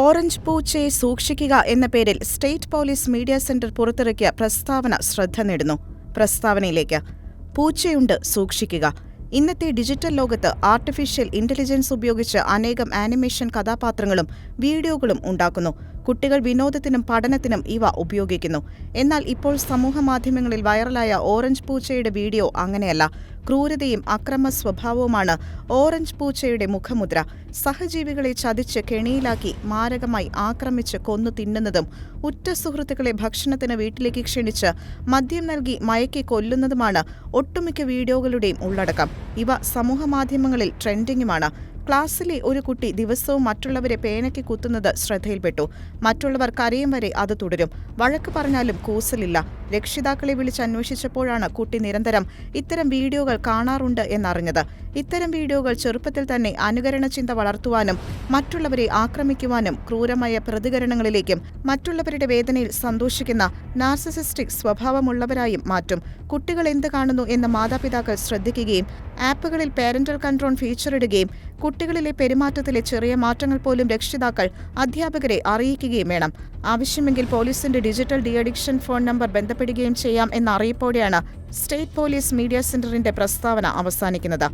Orange പൂച്ചയെ സൂക്ഷിക്കുക എന്ന പേരിൽ സ്റ്റേറ്റ് പോലീസ് മീഡിയ സെന്റർ പുറത്തിറക്കിയ പ്രസ്താവന ശ്രദ്ധ നേടുന്നു. പ്രസ്താവനയിലേക്ക് പൂച്ചയുണ്ട് സൂക്ഷിക്കുക. ഇന്നത്തെ ഡിജിറ്റൽ ലോകത്ത് ആർട്ടിഫിഷ്യൽ ഇന്റലിജൻസ് ഉപയോഗിച്ച് അനേകം ആനിമേഷൻ കഥാപാത്രങ്ങളും വീഡിയോകളും ഉണ്ടാക്കുന്നു. കുട്ടികൾ വിനോദത്തിനും പഠനത്തിനും ഇവ ഉപയോഗിക്കുന്നു. എന്നാൽ ഇപ്പോൾ സമൂഹ മാധ്യമങ്ങളിൽ വൈറലായ ഓറഞ്ച് പൂച്ചയുടെ വീഡിയോ അങ്ങനെയല്ല. ക്രൂരതയും അക്രമ സ്വഭാവവുമാണ് ഓറഞ്ച് പൂച്ചയുടെ മുഖമുദ്ര. സഹജീവികളെ ചതിച്ച് കെണിയിലാക്കി മാരകമായി ആക്രമിച്ച് കൊന്നു തിന്നുന്നതും ഉറ്റ സുഹൃത്തുക്കളെ ഭക്ഷണത്തിന് വീട്ടിലേക്ക് ക്ഷണിച്ച് മദ്യം നൽകി മയക്കി കൊല്ലുന്നതുമാണ് ഒട്ടുമിക്ക വീഡിയോകളുടെയും ഉള്ളടക്കം. ഇവ സമൂഹമാധ്യമങ്ങളിൽ ട്രെൻഡിങ്ങുമാണ്. ക്ലാസ്സിലെ ഒരു കുട്ടി ദിവസവും മറ്റുള്ളവരെ പേനയ്ക്ക് കുത്തുന്നത് ശ്രദ്ധയിൽപ്പെട്ടു. മറ്റുള്ളവർ കരയും വരെ അത് തുടരും. വഴക്ക് പറഞ്ഞാലും കൂസലില്ല. രക്ഷിതാക്കളെ വിളിച്ച് അന്വേഷിച്ചപ്പോഴാണ് കുട്ടി നിരന്തരം ഇത്തരം വീഡിയോകൾ കാണാറുണ്ട് എന്നറിഞ്ഞത്. ഇത്തരം വീഡിയോകൾ ചെറുപ്പത്തിൽ തന്നെ അനുകരണ ചിന്ത വളർത്തുവാനും മറ്റുള്ളവരെ ആക്രമിക്കുവാനും ക്രൂരമായ പ്രതികരണങ്ങളിലേക്കും മറ്റുള്ളവരുടെ വേദനയിൽ സന്തോഷിക്കുന്ന നാർസിസിസ്റ്റിക് സ്വഭാവമുള്ളവരായും മാറ്റും. കുട്ടികൾ എന്ത് കാണുന്നു എന്ന് മാതാപിതാക്കൾ ശ്രദ്ധിക്കുകയും ആപ്പുകളിൽ പാരന്റൽ കൺട്രോൾ ഫീച്ചർ ഇടുകയും കുട്ടികളിലെ പെരുമാറ്റത്തിലെ ചെറിയ മാറ്റങ്ങൾ പോലും രക്ഷിതാക്കൾ അധ്യാപകരെ അറിയിക്കുകയും വേണം. ആവശ്യമെങ്കിൽ പോലീസിന്റെ digital de-addiction phone number ബന്ധപ്പെടുകയും ചെയ്യാം എന്ന അറിയിപ്പോടെയാണ് സ്റ്റേറ്റ് പോലീസ് മീഡിയ സെന്ററിന്റെ പ്രസ്താവന അവസാനിക്കുന്നത്.